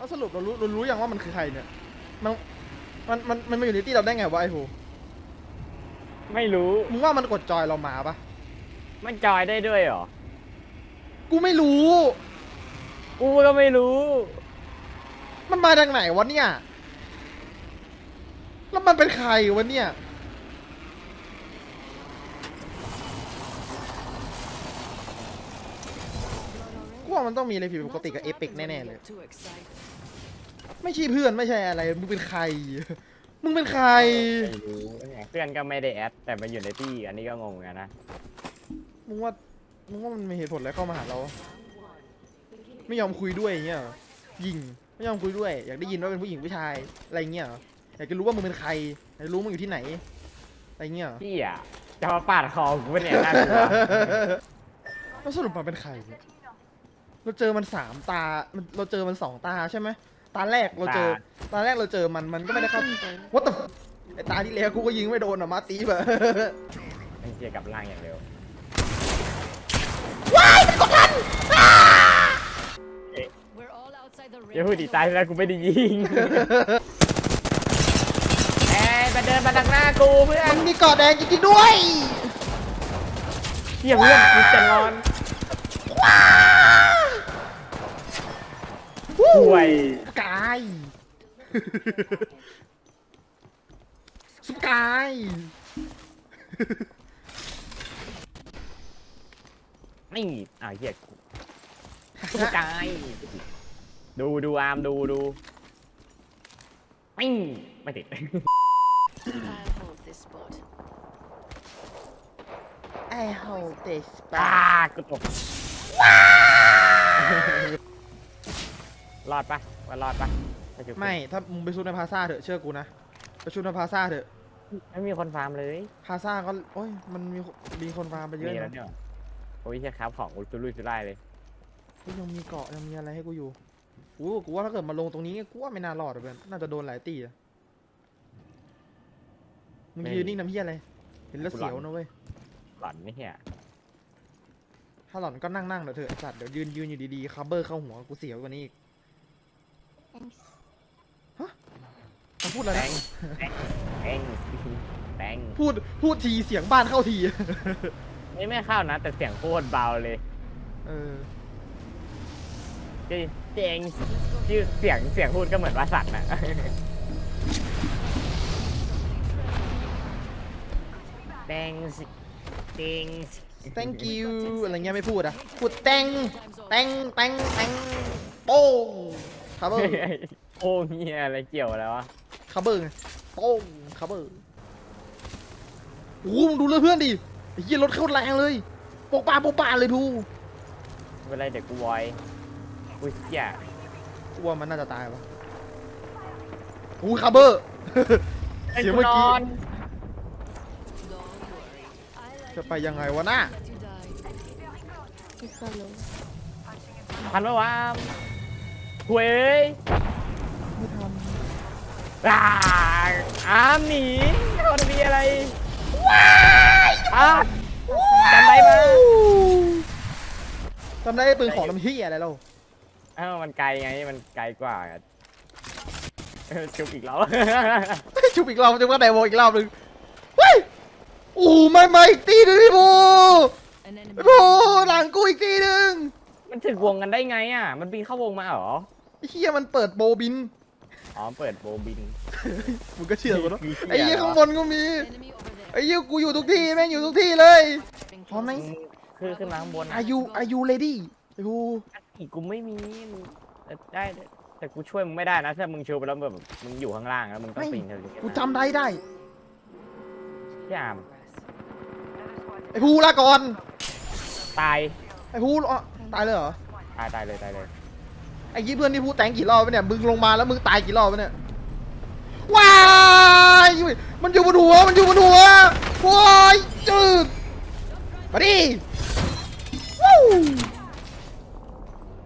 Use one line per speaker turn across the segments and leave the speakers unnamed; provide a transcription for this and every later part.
แล้วสรุปเรารู้เรารู้ยังว่ามันคือใครเนี่ย มันมันมันมันมาอยู่ในที่เราได้ไงวะไอ้โห
ไม่รู้
มึงว่ามันกดจอยเรามาปะ
มันจอยได้ด้วยเหรอ
กูไม่รู้
กูก็ไม่รู้
มันมาจากไหนวะเนี่ย แล้วมันเป็นใครวะเนี่ย กูว่ามันต้องมีอะไรผิดปกติกับเอพิกแน่ๆเลย ไม่ใช่เพื่อนไม่ใช่อะไรมึงเป็นใคร มึงเป็นใคร
ไม่รู้เพื่อนก็ไม่ได้แอดแต่มาอยู่ในตี้อันนี้ก็งงเหมือนกันนะ
มึงว่ามึงว่ามันมีเหตุผลอะไรเข้ามาหาเรา ไม่ยอมคุยด้วยอย่างเงี้ยเหรอยิงไม่ยอมคุยด้วย อยากได้ยินว่าเป็นผู้หญิงผู้ชายอะไรเงี้ยเหรออยากจะรู้ว่ามึงเป็นใครอยากจะรู้มึงอยู่ที่ไหนอะไรเงี้ยเหรอ
พี่อะจะมาปาดคอกูเป็นเนี่ยน่ากลัว
แล้วสรุปมันเป็นใครเนี่ยเราเจอมันสามตามันเราเจอมันสองตาใช่ไหม ตาแรกเราเจอ ตาแรกเราเจอมันมันก็ไม่ได้เข้า What the f- ไอตาที่แล้วกูก็ยิงไม่โดนอะมาตีแบบ
ไอ้เกียกับล่างอย่างเร็วเดี๋ยวพูดดีตายแล้วกูไม่ได้ยิงเอ้ยมาเดินมาทางหน้ากูเพื่อน
มันมีเกาะแดงจริงๆด้วย
เฮียเพื่อนกูจะนอน ห่วย
กายสกาย
นี่อ่าวเฮียกูกูกายดูดูอาร์มดูดูไม่ไม่ติด
I'll hold this spot.
ไอโฮเดสป
อ่ากูตก รอดปะว่ารอดปะปจุด
ไม่ถ้ามึงไปชุดในพาซ่าเถอะเชื่อกูนะไปชุดในพาซ่าเถอะ
ไม่มีคนฟาร์มเลย
พาซ่าก็โอ้ยมันมีมีคนฟาร์มไปเย
มี
อะ
แล้ว
นะ
เนี่ยโอ้ยแค่ครับของกูจุลุยจุไล่เลย
เฮ้ยยังมีเกาะยังมีอะไรให้กูอยู่กูกูว่าถ้าเกิดมาลงตรงนี้กูว่าไม่น่ารอดอะเพื่อนน่าจะโดนหลายตีอะมึงยืนนิ่งน้ำเหี้ยอะไรเห็นแล้วเสียวนะเว้ย
หลอนนี่เฮีย
ถ้าหล่อนก็นั่งนั่งๆเถอะเถอะไอ้สัตว์เดี๋ยวยืนยืนอยู่ดีๆคับเบอร์เข้าหัวกูเสียวกว่านี้อีกฮะมัน พูดอะไร
แต
นะ
งแตงแตง
พูดพูดทีเสียงบ้านเข้าที
นี่ไม่เข้านะ แต่เสียงโคตรเบาเลย
เออ
จริงเจงชื่อเสียงเสียงพูดก็เหมือนว่าสัตว์นะแตงสิเตง
thank you อะไรเงี้ยไม่พูดอะพูด thank thank thank thank โป้งคับเบอร์
โอ้เฮียอะไรเกี่ยวแล้ววะ
คับเบอร์ไงโป้งคับเบอร์โอ้โหมึงดูเลือดเพื่อนดิไอ้เหี้ยรถเข้าแรงเลยโปกปาโปกปาเลยดู
ไม่เป็นไรเด็กกูวอยอุ้ยเฮีย
กูว่ามันน่าจะตายวะอู้คับเบอร์ เสียงเมื่อกี้
นอน
Don't worry. I like
จะไปยังไงวะน่ะ
that you died.
พันปะวะหวยเอ้ย
ไม่ทัน
อ่าอามหนีเขาทำมีอะไรว้ายอ้าวจำได้ไหม
จำได้ไอ้ปืนของลำเฮียอะไรเรา
อ้าวมันไกลไง มันไกลกว่าเออจุบอีกแล้ว
ชุบอีกรอบจะว่าไดโวอีกรอบหนึงเฮ้ยโอ้โหไม่ไม่อีกตีหนึงพี่บู
An enemy.
พี่บูหลังกูอีกตีหนึง
มันถึงวงกันได้ไงอะ มันบินเข้าวงมาเหรอ
ไอ้เฮียมันเปิดโบบิน
อ๋อเปิดโบบิน
มึงก็เชื่อกูเนอะ
คือเหี้ย
ไอ้เฮียข้างบนก็มี
Enemy over there.
ไอ้เฮียกูอยู่ทุกที่แม่งอยู่ทุกที่เลย
Being
พร้อมไหม
close.
คือขึ้นมาข้างบน
อายุอายุเลดี้ไอ้บู
อีกกูไม่มีมึงแต่ได้แต่กูช่วยมึงไม่ได้นะถ้ามึงชูไปแล้วแบบมึงอยู่ข้างล่างแล้วมึงต้องปีนเธอ
กูจำได้ได้
พี่อาม
ไอ้บูลาก่อน
ตาย
ไอ้บูอ๋อตายเลยเหรอ
ตายตายเลยตายเลย
ไอ้ยี่เพื่อนที่พูดแตงกี่รอบวะเนี่ยมึงลงมาแล้วมึงตายกี่รอบวะเนี่ยว้ายมันอยู่บนหัวมันอยู่บนหัวว้ายจืดมาดิวู้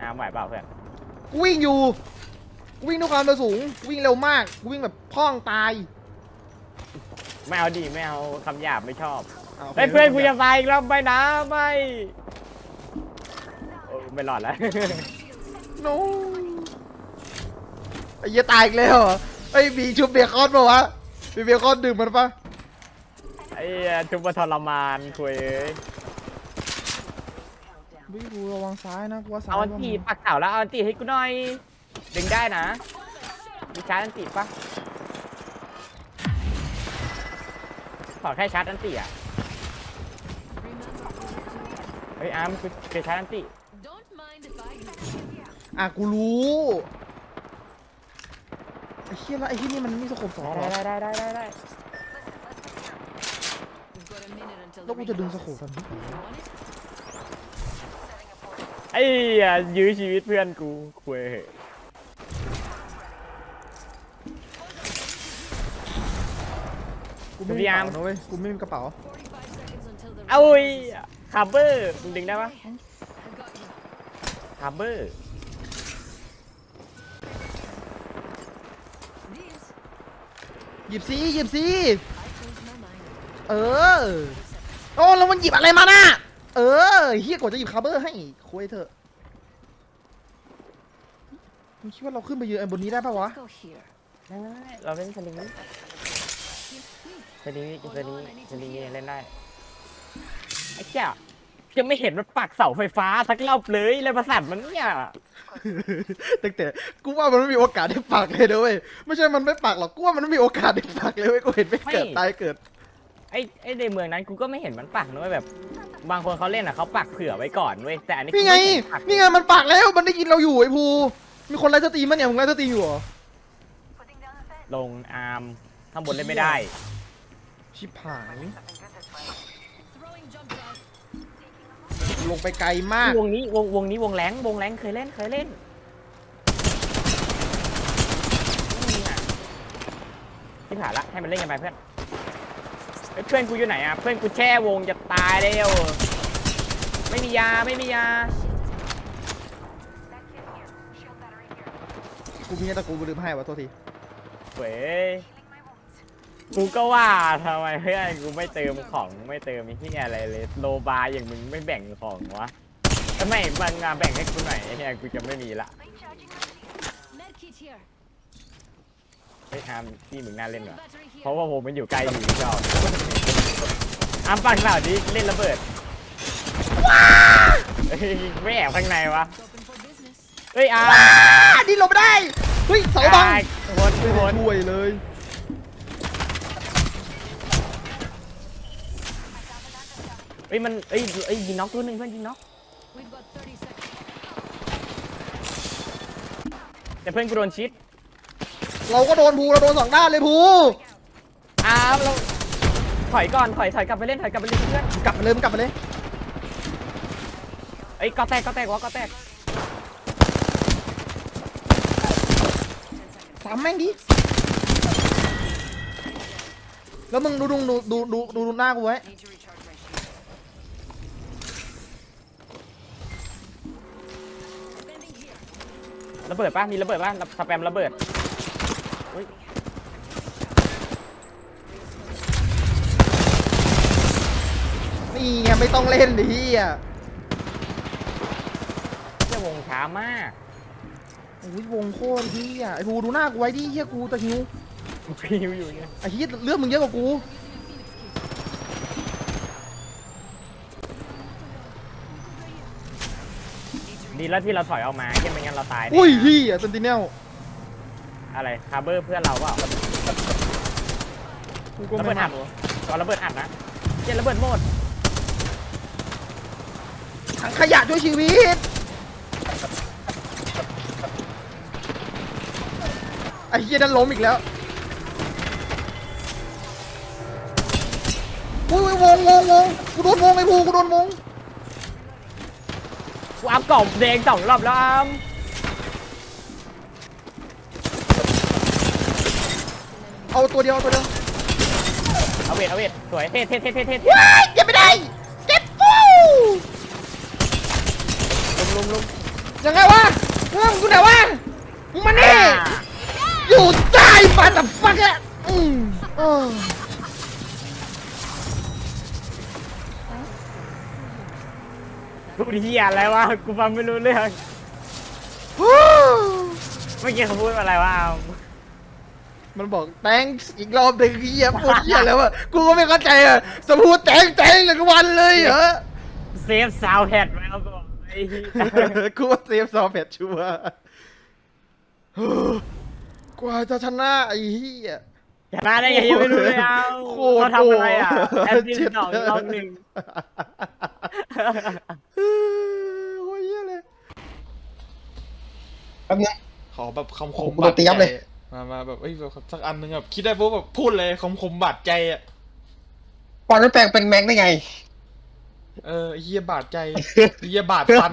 อามไหวเปล่าเพื่อน
กูวิ่งอยู่กูวิ่งด้วยความเร็วสูงกูวิ่งเร็วมากกูวิ่งแบบพ่องตาย
ไม่เอาดิไม่เอาคำหยาบไม่ชอบา
โค
เฮ้ยเพื่อนกูจะตายอีกแล้วไม่นะไม่โอ้ไม่รอดแล้ว
โน้ไอ้เหี้ยตายอีกแล้วเหรอไอ้ยมีชุบเบคอนปะวะมีเบคอนดื่มมันปะ
ไอ้เหี้ยชุบมาทรมานคุยเอ้ย
วิกูระวังซ้ายนะกูว่าซ้าย
เอาอันตีปักเสาแล้วเอาอันตีให้กูหน่อย ดึงได้นะมีชาร์จอันตีปะขอแค่ชาร์จอันตีอะเฮ้ยอาร์มคือคือชาร์จอันตี
Don't mind if I do.
อะกูรู้ไอ้เหี้ยแล้วไอ้ที่นี่มันไม่สกปรกสองเหรอ
ได้ได้ได้ได้ได้
We've got a minute until
แล้ว
the
กู
ring
จะดึงส
closes.
โคปแบบนี้
You want it?
ไอ้เหี้ยยื้อชีวิตเพื่อนกูคุยเหอะ
กูไม่มีกระเป๋านะเว้ยกูไม่มีกระเป๋า
45 seconds until the ring
เอ้ย
closes.
คาร์เบอร์มึงดึงได้ปะ
I got you.
คาร์เบอร์
หยิบซีหยิบซี
I changed my mind.
เออโอ้แล้วมันหยิบอะไรมาน่ะเออเฮียกว่าจะหยิบคาร์เบอร์ให้คุยเถอะมึงคิดว่าเราขึ้นไปยืนไอ้บนนี้ได้ปะวะ
Go here.
ได้เราเล่นสลิงนี้สลิงนี้สลิงนี้สลิงนี้เล่นได้ไอ้เจ้ายังไม่เห็นมันปักเสาไฟฟ้าสักรอบเลยเลยประสาทมันเนี่ย
ตั้งแต่กูว่ามันไม่มีโอกาสได้ปักเลยนะเว้ยไม่ใช่มันไม่ปักหรอกกูว่ามันไม่มีโอกาสได้ปักเลยเว้ยกูเห็นไม่เกิดตายเกิด
ไอ้ไอ้ในเมืองนั้นกูก็ไม่เห็นมันปักนะเว้ยแบบ บางคนเขาเล่นอะเขาปักเผื่อไว้ก่อนเว้ยแต่อันนี้กู
นี่ไง
ม่เห็ปัก
นี่ไงมันปักแล้วมันได้ยินเราอยู่ไอ้ภูมีคนไล่สตรีมมั้ยเนี่ยมึงไล่สตรีมอยู่เหรอ
ลงอาร์มข้างบนเล่นไม่ได้
ชิบหาย
Throwing jump drive.
ลงไปไกลมาก
วงนี้วงวงนี้วงแรงวงแรงเคยเล่นเคยเล่นนี่อะที่ผ่านละให้มันเล่นกันไปเพื่อนเอ้ยเพื่อนกูอยู่ไหนอะเพื่อนกูแช่วงจะตายแล้วไม่มียาไม่มียา
กูมีแต่กูลืมให้วะโทษที
เว้ย กูก็ว่าทำไมเพื่อนกูไม่เติมของไม่เติมไอ้ที่อะไรเลยโลบาร์อย่างมึงไม่แบ่งของวะทำไมมันมาแบ่งให้กูหน่อยไอ้เนี่ยกูจะไม่มีละ
Medkit here.
ไอ้ยอาร์มที่มึงน่าเล่นเหรอ
Battery
เพราะ
here.
ว่าผมมันอยู่ใกล้อยู่ชอบอามปังเหล่านี้เล่นระเบิดเฮ้ยไม่แอบข้างในวะ
Open for business.
เฮ้ยอาร์ม
อ่าดินหลบไม่ได้เฮ้ยเสาบัง
อ่โหด
ไม่
โห
ได้
ด
ช่วยเลย
เฮ้ยมันเอ้ยเอ้ยยิงน็อกตัวหนึ่งเพื่อนยิงน็อก
We've got 30 seconds.
แต่เพื่อนกูโดนชิด
เราก็โดนภูเราโดนสองด้านเลยภู
อาร์มเราถอยก่อนถอยถอยกลับไปเล่นถอยกลับไปเล่นเพื่อน
กลับมาเลยมึงกลับมาเลย
เอ้ยก็แตกก็แตกวะก็แตก
สามแม่งดิแล้วมึงดูดูดูดูดูดูดูหน้ากูไว้
Need to
ระเบิดป่ะมีระเบิดป่ะสแปมระเบิดเฮ้ย
นี่ไงไม่ต้องเล่นดิเฮีย
เจ้าวงช้ามาก
โอ้ยวงโคตรเฮียไอ้ภูดูหน้ากูไว้ดิเฮียกูตะหิว
พิวอยู่เนี่ย
ไอ้เฮียเลือดมึงเยอะกว่ากู
ดีแล้วที่เราถอยออกมาแค่ไม่งั้นเราตายแน่
อุ้ยเฮียเซนติเนล
อะไรคาร์เบอร์เพื่อนเราเปล่า
กูก็
ระเบิ
ไม่
ดอัดตอนระเบิดอัดนะเจนระเบิดหมด
ถังขยะด้วยชีวิตไอ้เฮียนั่นล้มอีกแล้วอุ้ยวงวงวงกูโดนวงไอ้ภูกูโดนวง
กูอัพกล่องแดงสองรอบแล้วอัม
เอาตัวเดียวเอาตัวเดียว
เอาเวทเอาเวทสวยเท่เท่เท่เท่เท่
ว้ายเก็บไม่ได้เก็บปู
ลุมลุมลุม
ยังไงวะเรื่องกูไหนวะมึงมานี่อยู่ใต้ฟันแต่ฟักอะอืมเออ
กูเฮียอะไรวะ กูฟังไม่รู้เรื่อง
ฮู้
เมื่อกี้เขาพูดอะไรวะอาม
มันบอก thanks อีกรอบหนึ่งเฮียพูดเฮียแล้วอะกูก็ไม่เข้าใจอะจะพูด thanks thanks เลยทุกวันเลยเหรอ
เซฟซาวแพดไว้เอาตัวไอ้เหี้ย
กูว่าเซฟซอฟแพทชัวร์ กว่าจะชนะไอ้เหี้ย
ชนะได้ไงยังไม่รู้เลยเอา
โค
เขา
ตร
ทำอะไรอะ
โหด
แอดมินสองรอบหนึ่ง
เออโอ้ยเหี้ยเลย
แป๊บนึง
ขอแบบคำค
โอ้
ม
โหโดนเตรียมเลย
มามาแบบเอ้ยแบบสักอันหนึงแบบคิดได้ปุ๊บแบบพูดเลยคำคมบาดใจอะ
ปอนไม่แปลงเป็นแม็กได้ไง
เออไอ้เฮียบาดใจไอ้เฮียบาดฟัน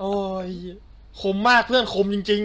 โอ้ยคมมากเพื่อนคมจริง